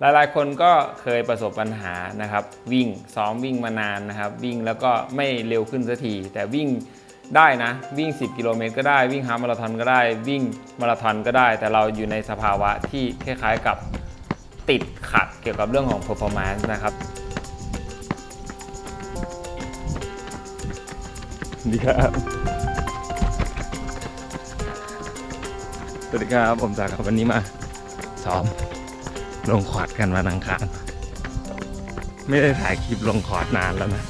หลายๆ คนก็เคยประสบปัญหานะครับ วิ่งซ้อมวิ่งมานานนะครับ วิ่งแล้วก็ไม่เร็วขึ้นสักที แต่วิ่งได้นะ วิ่ง 10 กิโลเมตรก็ได้วิ่งฮาล์มาราธอนก็ได้ วิ่งมาราธอนก็ได้ แต่เราอยู่ในสภาวะที่คล้ายๆกับติดขัดเกี่ยวกับเรื่องของ performance นะครับดีครับ สวัสดีครับ ผมจากครับวันนี้มาซ้อม ลงคอร์ดกันวันอังคารไม่ได้ถ่ายคลิปลงคอร์ดนานแล้วนะ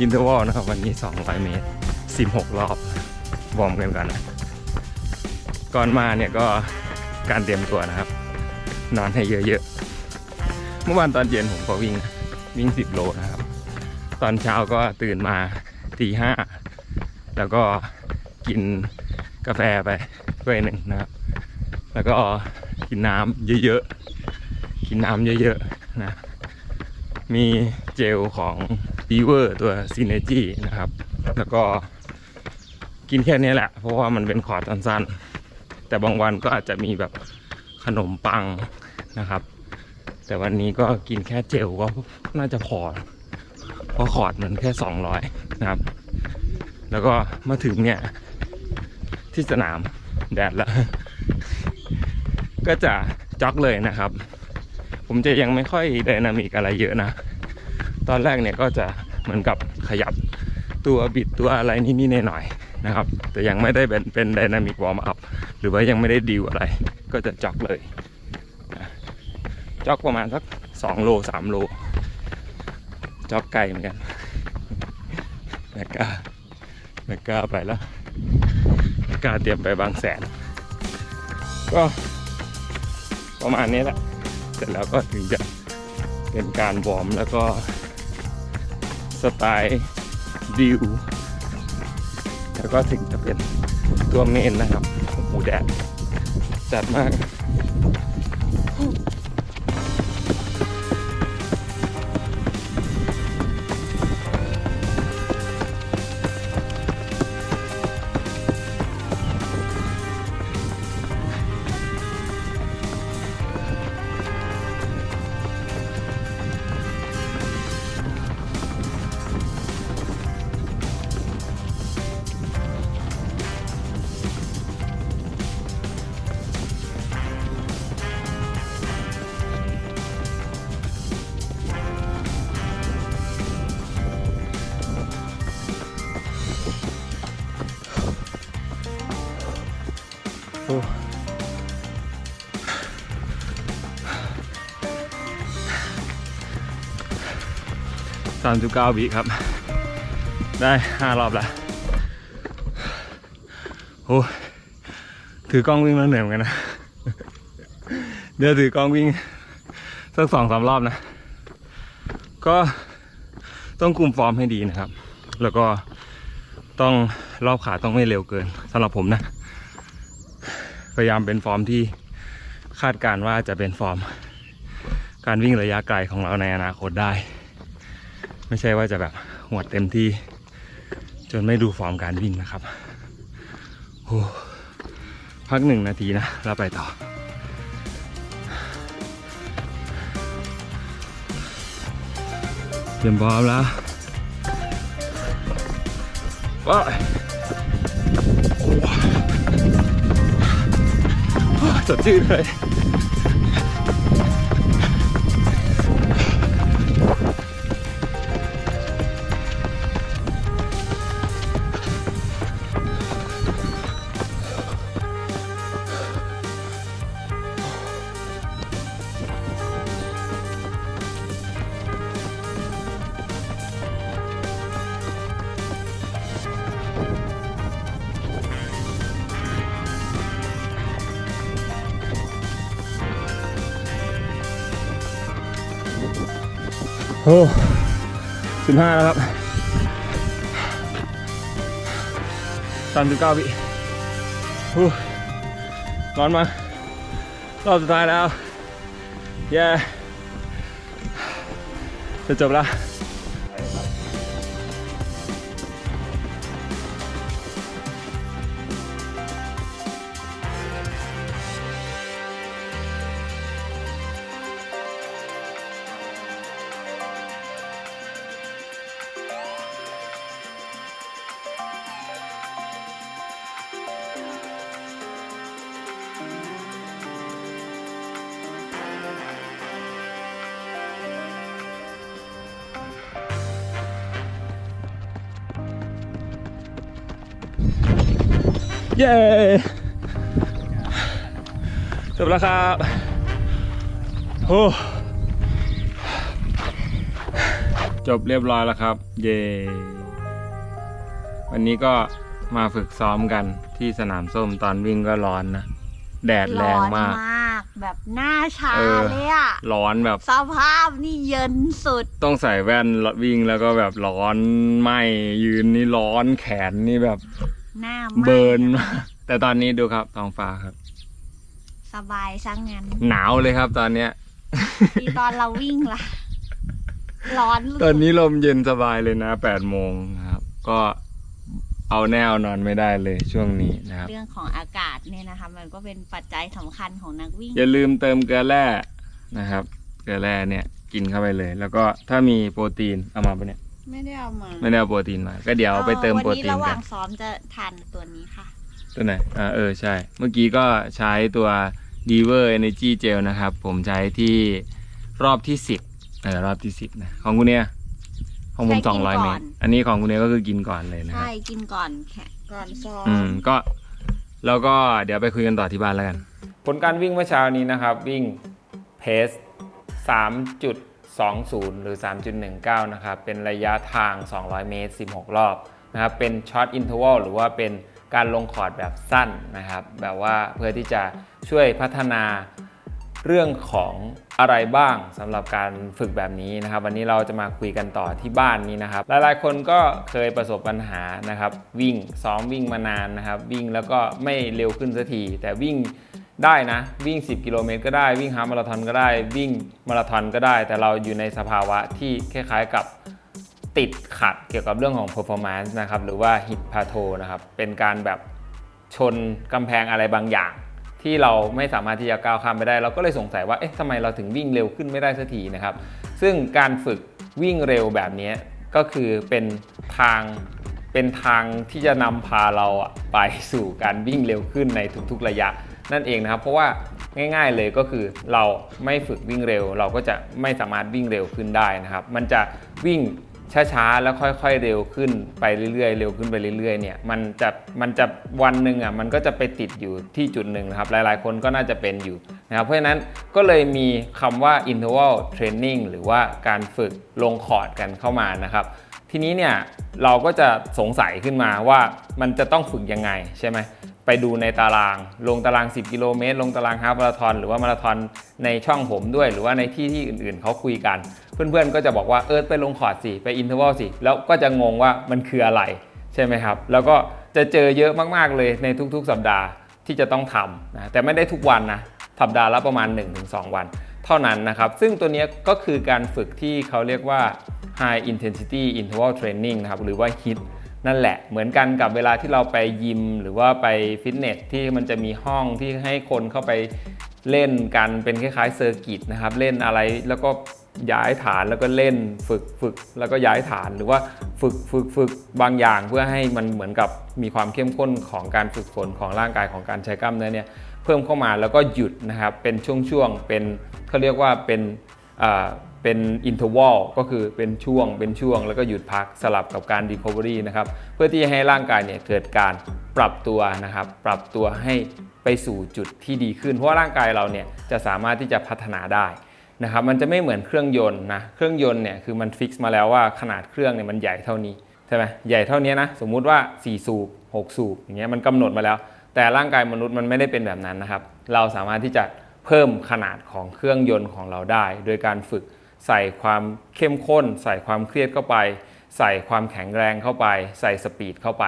อินเทอร์วอลนะครับวันนี้ 200 เมตร 16 รอบ วอร์มกันก่อนนะ ก่อนมาเนี่ยก็การเตรียมตัวนะครับ นอนให้เยอะๆ เมื่อวานตอนเย็นผมก็วิ่งวิ่ง 10 โลนะครับ ตอนเช้าก็ตื่นมาตีห้าแล้วก็กินกาแฟไปถ้วยหนึ่งนะครับ แล้วก็ กินน้ำเยอะๆ กินน้ำเยอะๆ นะ มีเจลของ d ีเวอร์ตัว Synergy นะครับ แล้วก็กินแค่นี้แหละ เพราะว่ามันเป็นคอร์ดสั้นๆ แต่บางวันก็อาจจะมีแบบขนมปังนะครับ แต่วันนี้ก็กินแค่เจลก็น่าจะพอ เพราะคอร์ดมันแค่ 200 นะครับ แล้วก็มาถึงเนี่ยที่สนามแดดแล้ว ก็จะจ็อกเลยนะครับ ผมจะยังไม่ค่อยไดนามิกอะไรเยอะนะ ตอนแรกเนี่ยก็จะเหมือนกับขยับตัวบิดตัวอะไรนิดๆหน่อยๆนะครับ แต่ยังไม่ได้เป็นเป็นไดนามิกวอร์มอัพหรือว่ายังไม่ได้ดิวอะไร ก็จะจ็อกเลยจ็อกประมาณสัก2โล3โลจ็อกไกลเหมือนกันแมกกาแมกกาไปแล้วแมกกาเตรียมไปบางแสน ก็ ประมาณนี้แหละ เสร็จแล้วก็ถึงจะเป็นการวอร์มแล้วก็สไตล์ดิวแล้วก็ถึงจะเป็นตัวเมนนะครับ หมูแดดจัดมาก สามสิบเก้าวิครับ ได้ห้ารอบแล้วโอ้ถือกล้องวิ่งแล้วเหนื่อยเหมือนกันนะ เดี๋ยวถือกล้องวิ่ง สักสองสามรอบนะ ก็ต้องคุมฟอร์มให้ดีนะครับ แล้วก็ต้องรอบขาต้องไม่เร็วเกินสำหรับผมนะ พยายามเป็นฟอร์มที่คาดการณ์ว่าจะเป็นฟอร์ม การวิ่งระยะไกลของเราในอนาคตได้ ไม่ใช่ว่าจะแบบหวดเต็มที่ จนไม่ดูฟอร์มการวิ่งนะครับโอ้พักหนึ่งนาทีนะ แล้วไปต่อ เตรียมพร้อมแล้วไปสดชื่นเลย โอ้สิบห้าแล้วครับสามสิบเก้าวิโอ้ร้อนมากรอบสุดท้ายแล้วเย้จะจบแล้ว เย้จบแล้วครับโอ้จบเรียบร้อยแล้วครับ เย้วันนี้ก็มาฝึกซ้อมกันที่สนามส้มตอนวิ่งก็ร้อนนะ แดดแรงมากร้อนมากแบบหน้าชาเออเลยอะร้อนแบบสภาพนี่เย็นสุด ต้องใส่แว่นวิ่งแล้วก็แบบร้อนไหมยืนนี่ร้อนแขนนี่แบบ หน้าไหม้เบิร์นอะมากแต่ตอนนี้ดูครับท้องฟ้าครับ สบายซะงั้นหนาวเลยครับตอนเนี้ย ที่ตอนเราวิ่งล่ะ ร้อนสุดตอนนี้ลมเย็นสบายเลยนะแปดโมงนะครับ ก็เอาแน่เอานอนไม่ได้เลยช่วงนี้นะครับ เรื่องของอากาศเนี่ยนะคะ มันก็เป็นปัจจัยสำคัญของนักวิ่ง อย่าลืมเติมเกลือแร่นะครับ เกลือแร่เนี่ยกินเข้าไปเลย แล้วก็ถ้ามีโปรตีนเอามาปะเนี่ย ไม่ได้เอามาไม่ได้เอาโปรตีนมา ก็เดี๋ยวเอาไปเติมโปรวันนี้ตีนระหกัว่านงซ้อมจะทานตัวนี้ค่ะ ตัวไหนอ่าเออใช่ เมื่อกี้ก็ใช้ตัว d e v e r Energy Gel นะครับ ผมใช้ที่รอบที่10เออรอบที่10นะของคุณเนี่ยของผมใช้กิน200เมก่อตนรอันนี้ของคุณเนี่ยก็คือกินก่อนเลยนะคใช่รับกินก่อนแข่ก่อนซ้อมอืมก็แล้วก็เดี๋ยวไปคุยกันต่อที่บ้านแล้วกัน ผลการวิ่งเมื่อเช้านี้นะครับ วิ่งเพส 20 หรือ 3.19 นะครับ เป็นระยะทาง 200 เมตร 16 รอบนะครับ เป็นช็อตอินเทอร์วัลหรือว่าเป็นการลงคอร์ดแบบสั้นนะครับ แบบว่าเพื่อที่จะช่วยพัฒนาเรื่องของอะไรบ้างสำหรับการฝึกแบบนี้นะครับ วันนี้เราจะมาคุยกันต่อที่บ้านนี้นะครับ หลายๆคนก็เคยประสบปัญหานะครับ วิ่งซ้อมวิ่งมานานนะครับ วิ่งแล้วก็ไม่เร็วขึ้นสักทีแต่วิ่ง ได้นะ วิ่ง 10 กิโลเมตรก็ได้วิ่งฮาล์ฟมาราธอนก็ได้ วิ่งมาราธอนก็ได้ แต่เราอยู่ในสภาวะที่คล้ายๆกับติดขัดเกี่ยวกับเรื่องของ performance นะครับหรือว่า hit plateau นะครับเป็นการแบบชนกำแพงอะไรบางอย่าง ที่เราไม่สามารถที่จะก้าวข้ามไปได้ เราก็เลยสงสัยว่าเอ๊ะทำไมเราถึงวิ่งเร็วขึ้นไม่ได้สักทีนะครับ ซึ่งการฝึกวิ่งเร็วแบบนี้ก็คือเป็นทางเป็นทางที่จะนำพาเราไปสู่การวิ่งเร็วขึ้นในทุกๆระยะ นั่นเองนะครับ เพราะว่าง่าย ๆเลยก็คือเราไม่ฝึกวิ่งเร็ว เราก็จะไม่สามารถวิ่งเร็วขึ้นได้นะครับ มันจะวิ่งช้าๆ แล้วค่อยๆ เร็วขึ้นไปเรื่อยๆ เร็วขึ้นไปเรื่อยๆ เนี่ย มันจะ มันจะวันหนึ่งอะ มันก็จะไปติดอยู่ที่จุดหนึ่งนะครับ หลายๆ คนก็น่าจะเป็นอยู่นะครับ เพราะฉะนั้นก็เลยมีคำว่า interval training หรือว่าการฝึกลงคอร์ดกันเข้ามานะครับ ทีนี้เนี่ย เราก็จะสงสัยขึ้นมาว่ามันจะต้องฝึกยังไงใช่ไหม ไปดูในตาราง ลงตาราง 10 กิโลเมตร ลงตารางฮาล์ฟมาราธอนหรือว่ามาราธอนในช่องผมด้วย หรือว่าในที่ที่อื่นๆเขาคุยกัน เพื่อนๆก็จะบอกว่าเออไปลงคอร์ดสิ ไปอินเทอร์วัลสิ แล้วก็จะงงว่ามันคืออะไร ใช่ไหมครับ แล้วก็จะเจอเยอะมากๆเลยในทุกๆ สัปดาห์ที่จะต้องทำนะแต่ไม่ได้ทุกวันนะสัปดาห์ละประมาณ 1-2 วัน เท่านั้นนะครับ ซึ่งตัวนี้ก็คือการฝึกที่เขาเรียกว่า High Intensity Interval Training นะครับหรือว่า HIIT นั่นแหละเหมือนกันกับเวลาที่เราไปยิม หรือว่าไปฟิตเนสที่มันจะมีห้องที่ให้คนเข้าไปเล่นกันเป็นคล้ายๆเซอร์กิตนะครับเล่นอะไรแล้วก็ย้ายฐานแล้วก็เล่นฝึกฝึกแล้วก็ย้ายฐานหรือว่าฝึกฝึกฝึกบางอย่างเพื่อให้มันเหมือนกับมีความเข้มข้นของการฝึกฝนของร่างกายของการใช้กล้ามเนื้อเนี่ยเพิ่มเข้ามาแล้วก็หยุดนะครับเป็นช่วงๆเป็นเขาเรียกว่าเป็น เป็นอินเทอร์วัลก็คือเป็นช่วงเป็นช่วง แล้วก็หยุดพักสลับกับการ Recovery นะครับเพื่อที่จะให้ร่างกายเนี่ยเกิดการปรับตัวนะครับปรับตัวให้ไปสู่จุดที่ดีขึ้น เพราะว่าร่างกายเราเนี่ยจะสามารถที่จะพัฒนาได้นะครับมันจะไม่เหมือนเครื่องยนต์นะเครื่องยนต์เนี่ยคือมันฟิกซ์มาแล้วว่าขนาดเครื่องเนี่ยมันใหญ่เท่านี้ใช่ไหมใหญ่เท่านี้นะสมมุติว่า 4 สูบ 6 สูบอย่างเงี้ยมันกำหนดมาแล้ว แต่ร่างกายมนุษย์มันไม่ได้เป็นแบบนั้นนะครับ เราสามารถที่จะเพิ่มขนาดของเครื่องยนต์ของเราได้ โดยการฝึก ใส่ความเข้มข้น ใส่ความเครียดเข้าไป ใส่ความแข็งแรงเข้าไป ใส่สปีดเข้าไป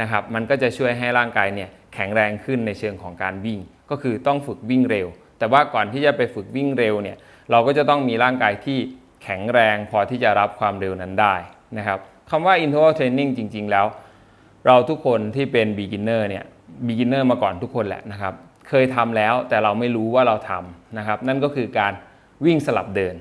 นะครับมันก็จะช่วยให้ร่างกายเนี่ยแข็งแรงขึ้นในเชิงของการวิ่ง ก็คือต้องฝึกวิ่งเร็ว แต่ว่าก่อนที่จะไปฝึกวิ่งเร็วเนี่ยเราก็จะต้องมีร่างกายที่แข็งแรงพอที่จะรับความเร็วนั้นได้นะครับคำว่า interval training จริง ๆ แล้ว เราทุกคนที่เป็น beginner เนี่ย beginner มาก่อนทุกคนแหละนะครับ เคยทำแล้วแต่เราไม่รู้ว่าเราทำนะครับ นั่นก็คือการวิ่งสลับเดิน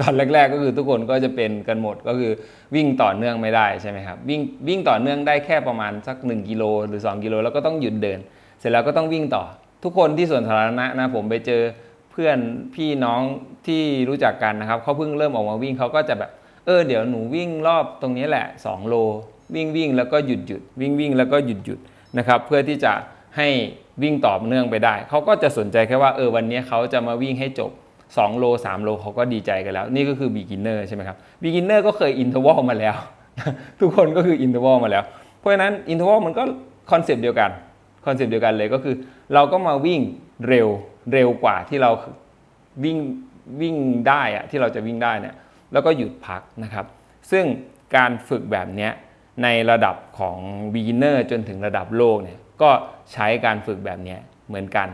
ตอนแรก ๆ ก็คือทุกคนก็จะเป็นกันหมดก็คือวิ่งต่อเนื่องไม่ได้ใช่ไหมครับวิ่งวิ่งต่อเนื่องได้แค่ประมาณสัก 1กิโลหรือ 2 กิโลแล้วก็ต้องหยุดเดิน เสร็จแล้วก็ต้องวิ่งต่อ ทุกคนที่สวนสาธารณะนะผมไปเจอเพื่อนพี่น้องที่รู้จักกันนะครับเขาเพิ่งเริ่มออกมาวิ่งเขาก็จะแบบเออเดี๋ยวหนูวิ่งรอบตรงนี้แหละ 2 โล วิ่งวิ่งแล้วก็หยุดหยุดวิ่งวิ่งแล้วก็หยุดหยุดนะครับเพื่อที่จะให้วิ่งต่อเนื่องไปได้เขาก็จะสนใจแค่ว่าเออวันนี้เขาจะมาวิ่งให้จบ 2 โล 3 โลเขาก็ดีใจกันแล้ว นี่ก็คือ beginner ใช่ไหมครับ beginner ก็เคย interval มาแล้ว ทุกคนก็คือ interval มาแล้ว เพราะฉะนั้น interval มันก็คอนเซปต์เดียวกันคอนเซปต์เดียวกันเลยก็คือเราก็มาวิ่งเร็วเร็วกว่าที่เราวิ่งวิ่งได้อะที่เราจะวิ่งได้เนี่ยแล้วก็หยุดพักนะครับ ซึ่งการฝึกแบบนี้ในระดับของ beginner จนถึงระดับโลกเนี่ยก็ใช้การฝึกแบบนี้เหมือนกัน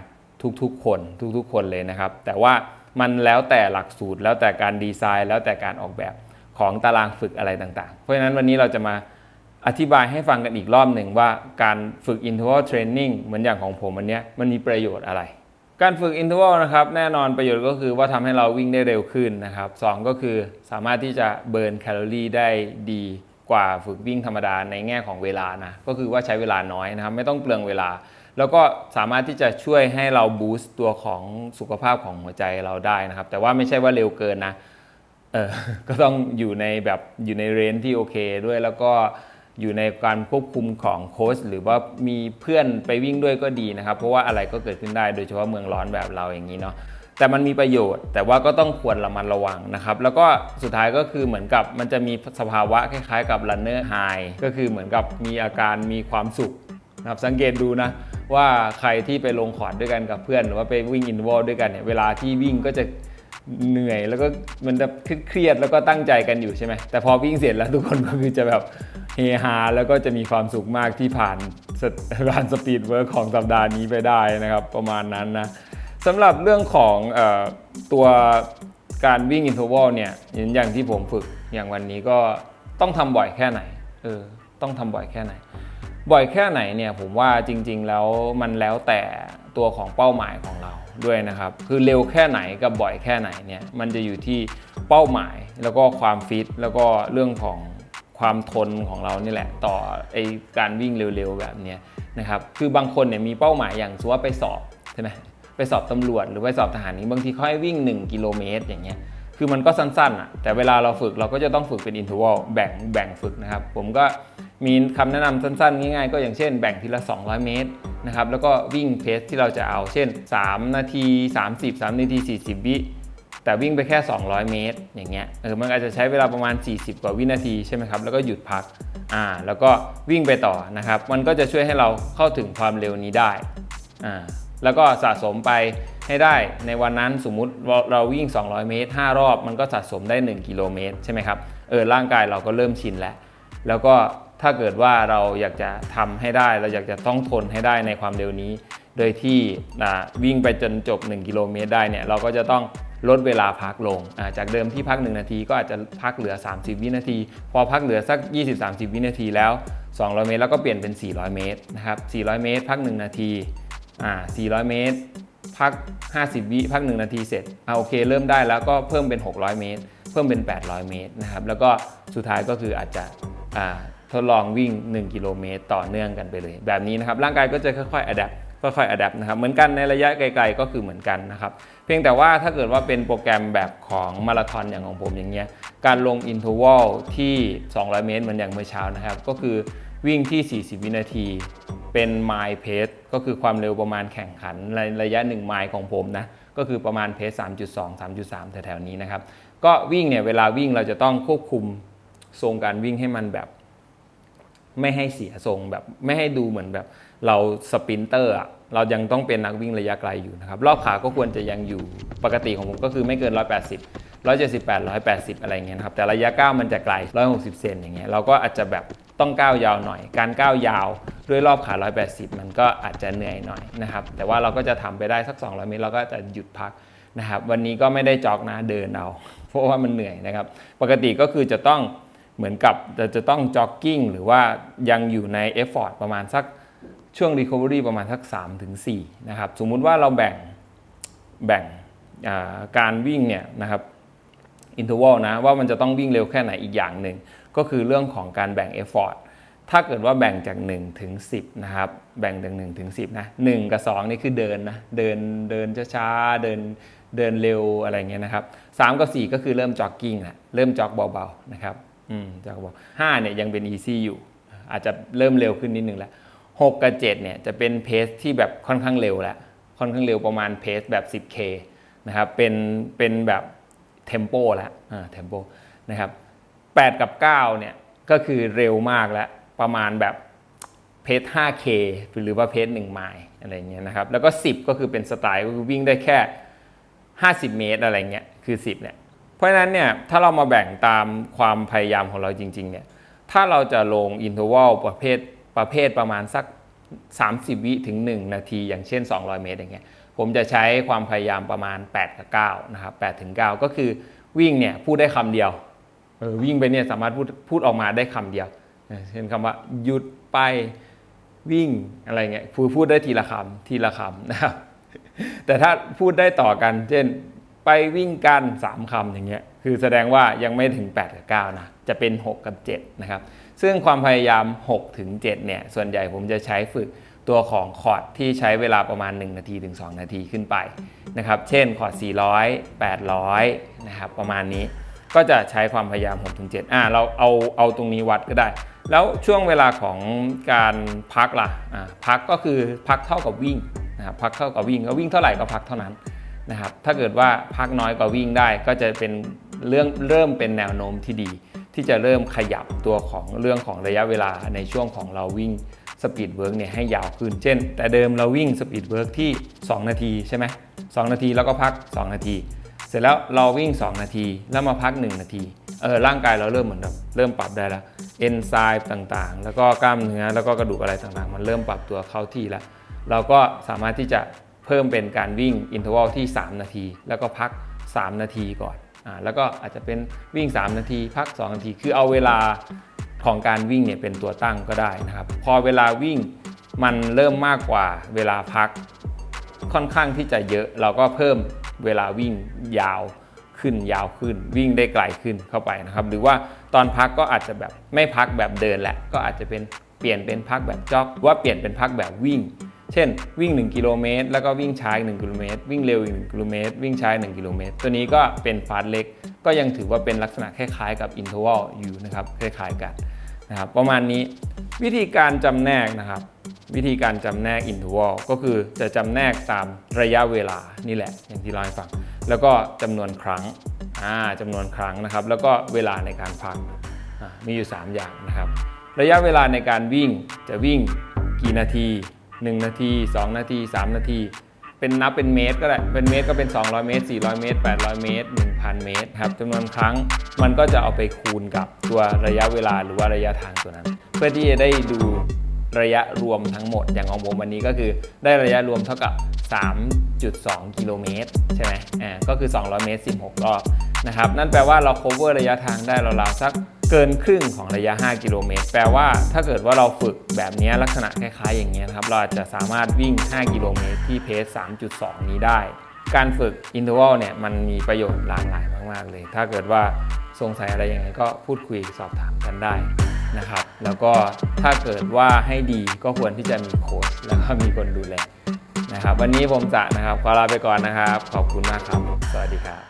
ทุกๆคนทุกๆคนเลยนะครับ แต่ว่า มันแล้วแต่หลักสูตร แล้วแต่การดีไซน์ แล้วแต่การออกแบบของตารางฝึกอะไรต่างๆ เพราะฉะนั้นวันนี้เราจะมาอธิบายให้ฟังกันอีกรอบหนึ่งว่าการฝึก interval training เหมือนอย่างของผมวันเนี้ยมันมีประโยชน์อะไร การฝึก interval นะครับแน่นอนประโยชน์ก็คือว่าทำให้เราวิ่งได้เร็วขึ้นนะครับสองก็คือสามารถที่จะเบิร์นแคลอรี่ได้ดีกว่าฝึกวิ่งธรรมดาในแง่ของเวลานะก็คือว่าใช้เวลาน้อยนะครับไม่ต้องเปลืองเวลา แล้วก็สามารถที่จะช่วยให้เราบูสต์ตัวของสุขภาพของหัวใจเราได้นะครับ แต่ว่าไม่ใช่ว่าเร็วเกินนะเออก็ต้องอยู่ในแบบอยู่ในเรนที่โอเคด้วยแล้วก็อยู่ในการควบคุมของโค้ชหรือว่ามีเพื่อนไปวิ่งด้วยก็ดีนะครับ เพราะว่าอะไรก็เกิดขึ้นได้โดยเฉพาะเมืองร้อนแบบเราอย่างนี้เนาะแต่มันมีประโยชน์ แต่ว่าก็ต้องควรระมัดระวังนะครับ แล้วก็สุดท้ายก็คือเหมือนกับมันจะมีสภาวะคล้ายๆ กับ runner high ก็คือเหมือนกับมีอาการมีความสุข นะครับสังเกตดูนะว่าใครที่ไปลงคอร์ดด้วยกันกับเพื่อนหรือว่าไปวิ่งอินวอลด้วยกันเนี่ยเวลาที่วิ่งก็จะเหนื่อยแล้วก็มันจะเครียดแล้วก็ตั้งใจกันอยู่ใช่ไหมแต่พอวิ่งเสร็จแล้วทุกคนก็คือจะแบบเฮฮาแล้วก็จะมีความสุขมากที่ผ่านสผ่านสปีดเวิร์คของสัปดาห์นี้ไปได้นะครับ ประมาณนั้นนะสำหรับเรื่องของอตัวการวิ่งอินทว a ลเนี่ยอย่างที่ผมฝึกอย่างวันนี้ก็ต้องทำบ่อยแค่ไหนเออต้องทำบ่อยแค่ไหน บ่อยแค่ไหนเนี่ยผมว่าจริง ๆ แล้วมันแล้วแต่ตัวของเป้าหมายของเราด้วยนะครับ คือเร็วแค่ไหนกับบ่อยแค่ไหนเนี่ยมันจะอยู่ที่เป้าหมายแล้วก็ความฟิตแล้วก็เรื่องของความทนของเรานี่แหละ ต่อไอการวิ่งเร็วๆแบบนี้นะครับคือบางคนเนี่ยมีเป้าหมายอย่างสมมุติว่าไปสอบใช่ไหมไปสอบตำรวจหรือไปสอบทหารนี้บางทีเขาให้วิ่ง 1 กิโลเมตรอย่างเงี้ยคือมันก็สั้นๆอะแต่เวลาเราฝึกเราก็จะต้องฝึกเป็นอินทว a ลแบ่งแบ่งฝึกนะครับ ผมก็ มีคำแนะนำสั้นๆ ง่ายๆ ก็อย่างเช่นแบ่งทีละ 200 เมตรนะครับแล้วก็วิ่งเพสที่เราจะเอาเช่น 3 นาที 30 3 นาที 40 วิแต่วิ่งไปแค่ 200 เมตร อย่างเงี้ยเออมันอาจจะใช้เวลาประมาณ 40 กว่าวินาทีใช่ไหมครับแล้วก็หยุดพักอ่าแล้วก็วิ่งไปต่อนะครับ มันก็จะช่วยให้เราเข้าถึงความเร็วนี้ได้อ่าแล้วก็สะสมไปให้ได้ในวันนั้นสมมุติเราเราวิ่ง 200 เมตร 5 รอบ มันก็สะสมได้ 1 กิโลเมตรใช่ไหมครับเออร่างกายเราก็เริ่มชินแล้ว แล้วก็ ถ้าเกิดว่าเราอยากจะทำให้ได้ เราอยากจะต้องทนให้ได้ในความเร็วนี้ โดยที่วิ่งไปจนจบ 1 กิโลเมตรได้เนี่ยเราก็จะต้องลดเวลาพักลง จากเดิมที่พัก 1 นาทีก็อาจจะพักเหลือ 30 วินาที พอพักเหลือสัก 20-30 วินาทีแล้ว 200 เมตรแล้วก็เปลี่ยนเป็น 400 เมตรนะครับ 400 เมตร พัก 1 นาทีอ่า400 เมตร พัก 50 วิ พัก 1 นาทีเสร็จอ่าโอเค เริ่มได้แล้วก็เพิ่มเป็น 600 เมตร เพิ่มเป็น 800 เมตรนะครับ แล้วก็สุดท้ายก็คืออาจจะอ่า ทดลองวิ่ง 1 กิโลเมตรต่อเนื่องกันไปเลย แบบนี้นะครับร่างกายก็จะค่อยๆ adapt ค่อยๆ adapt นะครับเหมือนกันในระยะไกลๆก็คือเหมือนกันนะครับเพียงแต่ว่าถ้าเกิดว่าเป็นโปรแกรมแบบของมาราธอนอย่างของผมอย่างเงี้ยการลงอินท r ว a ลที่ 200 เมตรเหมือนอย่างเมื่อเช้านะครับ ก็คือวิ่งที่ 40 วินาที เป็นไมล์เพสก็คือความเร็วประมาณแข่งขันในระยะ 1 ไมล์ของผมนะก็คือประมาณเพส3.2 3.3 แถวๆนี้นะครับก็วิ่งเนี่ยเวลาวิ่งเราจะต้องควบคุมทรงการวิ่งให้มันแบบ ไม่ให้เสียทรงแบบไม่ให้ดูเหมือนแบบเราสปรินเตอร์อะเรายังต้องเป็นนักวิ่งระยะไกลอยู่นะครับ รอบขาก็ควรจะยังอยู่ปกติของผมก็คือไม่เกิน 180 178 180 อะไรเงี้ยนะครับ แต่ระยะก้าวมันจะไกล 160 เซนอย่างเงี้ยเราก็อาจจะแบบต้องก้าวยาวหน่อย การก้าวยาวด้วยรอบขา 180 มันก็อาจจะเหนื่อยหน่อยนะครับ แต่ว่าเราก็จะทำไปได้สัก 200 เมตรเราก็จะหยุดพักนะครับ วันนี้ก็ไม่ได้จ็อกนะเดินเอาเพราะว่ามันเหนื่อยนะครับ ปกติก็คือจะต้อง เหมือนกับจะจะต้องจ็อกกิ้งหรือว่ายังอยู่ในเอฟฟอร์ตประมาณสักช่วง Recovery ประมาณสัก3ถึง4นะครับสมมุติว่าเราแบ่งแบ่งาการวิ่งเนี่ยนะครับอินทอร์วลนะว่ามันจะต้องวิ่งเร็วแค่ไหนอีกอย่างหนึ่ง ก็คือเรื่องของการแบ่งเอฟฟอร์ตถ้าเกิดว่าแบ่งจาก1ถึง10นะครับแบ่งจาก1ถึง10นะ1กับ2นี่คือเดินนะเดินเดินช้าๆเดินเดินเร็วอะไรเงี้ยนะครับ3กับ 4 ก็คือเริ่มจ็อกกิ้งแหละเริ่มจ็อกเบาๆนะครับ อืมจากบอกห้าเนี่ยยังเป็น easy อยู่ อาจจะเริ่มเร็วขึ้นนิดนึงแล้ว6กับ7เนี่ยจะเป็นเพสที่แบบค่อนข้างเร็วแล้วค่อนข้างเร็วประมาณเพสแบบ 10K นะครับเป็นเป็นแบบเทมโปแล้วอ่าเทมโปนะครับ8กับ9เนี่ยก็คือเร็วมากแล้วประมาณแบบเพส 5K หรือว่าเพส1ไมล์อะไรเงี้ยนะครับแล้วก็ 10 ก็คือเป็นสไตล์ก็คือวิ่งได้แค่ 50 เมตรอะไรเงี้ยคือ 10เนี่ย เพราะฉะนั้นเนี่ยถ้าเรามาแบ่งตามความพยายามของเราจริงๆเนี่ยถ้าเราจะลงอินทวัลประเภทประเภทประมาณสัก 30 วิถึง 1 นาที อย่างเช่น 200 เมตรอย่างเงี้ยผมจะใช้ความพยายามประมาณ 8 กับ9นะครับ8ถึง 9 ก็คือวิ่งเนี่ยพูดได้คำเดียวออวิ่งไปเนี่ยสามารถพูดพูดออกมาได้คำเดียวเช่นคำว่าหยุดไปวิ่งอะไรเงี้ยพูดพูดได้ทีละคำทีละคำนะครับแต่ถ้าพูดได้ต่อกัน เช่น ไปวิ่งกัน 3คำอย่างเงี้ยคือแสดงว่ายังไม่ถึง 8 กับ 9 นะ จะเป็น 6 กับ 7 นะครับ ซึ่งความพยายาม 6 ถึง 7 เนี่ย ส่วนใหญ่ผมจะใช้ฝึกตัวของคอร์ดที่ใช้เวลาประมาณ 1 นาทีถึง 2 นาทีขึ้นไปนะครับ เช่นคอร์ด 400 800 นะครับ ประมาณนี้ก็จะใช้ความพยายาม 6 ถึง 7 อ่าเราเอาเอาตรงนี้วัดก็ได้ แล้วช่วงเวลาของการพักล่ะ อ่า พักก็คือพักเท่ากับวิ่งนะครับ พักเท่ากับวิ่งก็วิ่งเท่าไหร่ก็พักเท่านั้น นะครับถ้าเกิดว่าพักน้อยกว่าวิ่งได้ก็จะเป็นเรื่องเริ่มเป็นแนวโน้มที่ดี ที่จะเริ่มขยับตัวของเรื่องของระยะเวลาในช่วงของเราวิ่งสปีดเวิร์กเนี่ยให้ยาวขึ้น เช่น แต่เดิมเราวิ่งสปีดเวิร์กที่ 2 นาทีใช่ไหมสนาทีแล้วก็พัก 2 นาที เสร็จแล้วเราวิ่ง 2 นาที แล้วมาพัก 1 นาทีเออร่างกายเราเริ่มเหมือนแบบเริ่มปรับได้แล้วเอนไซม์ต่างๆ แล้วก็กล้ามเนื้อแล้วก็กระดูกอะไรต่างๆ มันเริ่มปรับตัวเข้าที่แล้ว เราก็สามารถที่จะ พิ่มเป็นการวิ่งอินเทอร์วัลที่ 3 นาที แล้วก็พัก 3 นาทีก่อนอ่าแล้วก็อาจจะเป็นวิ่ง 3 นาที พัก 2 นาที คือเอาเวลาของการวิ่งเนี่ยเป็นตัวตั้งก็ได้นะครับ พอเวลาวิ่งมันเริ่มมากกว่าเวลาพักค่อนข้างที่จะเยอะ เราก็เพิ่มเวลาวิ่งยาวขึ้นยาวขึ้น วิ่งได้ไกลขึ้นเข้าไปนะครับ หรือว่าตอนพักก็อาจจะแบบไม่พักแบบเดินแหละก็อาจจะเป็นเปลี่ยนเป็นพักแบบจ็อกว่าเปลี่ยนเป็นพักแบบวิ่ง เช่นวิ่ง 1 กิโลเมตรแล้วก็วิ่งช้าอีก1กิโลเมตรวิ่งเร็วอีก1กิโลเมตรวิ่งช้า1กิโลเมตรตัวนี้ก็เป็นฟาสเล็ก ก็ยังถือว่าเป็นลักษณะคล้ายๆกับอินเทอร์วัลอยู่นะครับคล้ายๆกันนะครับประมาณนี้วิธีการจำแนกนะครับ วิธีการจำแนกอินเทอร์วัลก็คือจะจำแนกตามระยะเวลานี่แหละ อย่างที่เราให้ฟัง แล้วก็จำนวนครั้งอ่าจำนวนครั้งนะครับ แล้วก็เวลาในการพักอ่ามีอยู่ 3 อย่างนะครับ ระยะเวลาในการวิ่งจะวิ่งกี่นาที 1 นาที 2 นาที 3 นาที เป็นนับเป็นเมตรก็ได้ เป็นเมตรก็เป็น 200 เมตร 400 เมตร 800 เมตร 1,000 เมตรครับจำนวนครั้งมันก็จะเอาไปคูณกับตัวระยะเวลาหรือว่าระยะทางตัวนั้น เพื่อที่จะได้ดูระยะรวมทั้งหมดอย่างของผมวันนี้ก็คือได้ระยะรวมเท่ากับ 3.2 กิโลเมตรใช่ไหมอ่าก็คือ 200 เมตร 16 รอบ นะครับ นั่นแปลว่าเรา cover ระยะทางได้ราวๆสักเกินครึ่งของระยะ 5 กิโลเมตร แปลว่าถ้าเกิดว่าเราฝึกแบบนี้ลักษณะคล้ายๆ อย่างนี้ยนะครับ เราอาจจะสามารถวิ่ง 5 กิโลเมตรที่เพส 3.2 นี้ได้ การฝึกอินเทอร์วัลเนี่ยมันมีประโยชน์หลากหลายมากๆเลย ถ้าเกิดว่าสงสัยอะไรยังไงก็พูดคุยสอบถามกันได้นะครับ แล้วก็ถ้าเกิดว่าให้ดีก็ควรที่จะมีโค้ชแล้วก็มีคนดูแลนะครับ วันนี้ผมจะนะครับขอลาไปก่อนนะครับ ขอบคุณมากครับ สวัสดีครับ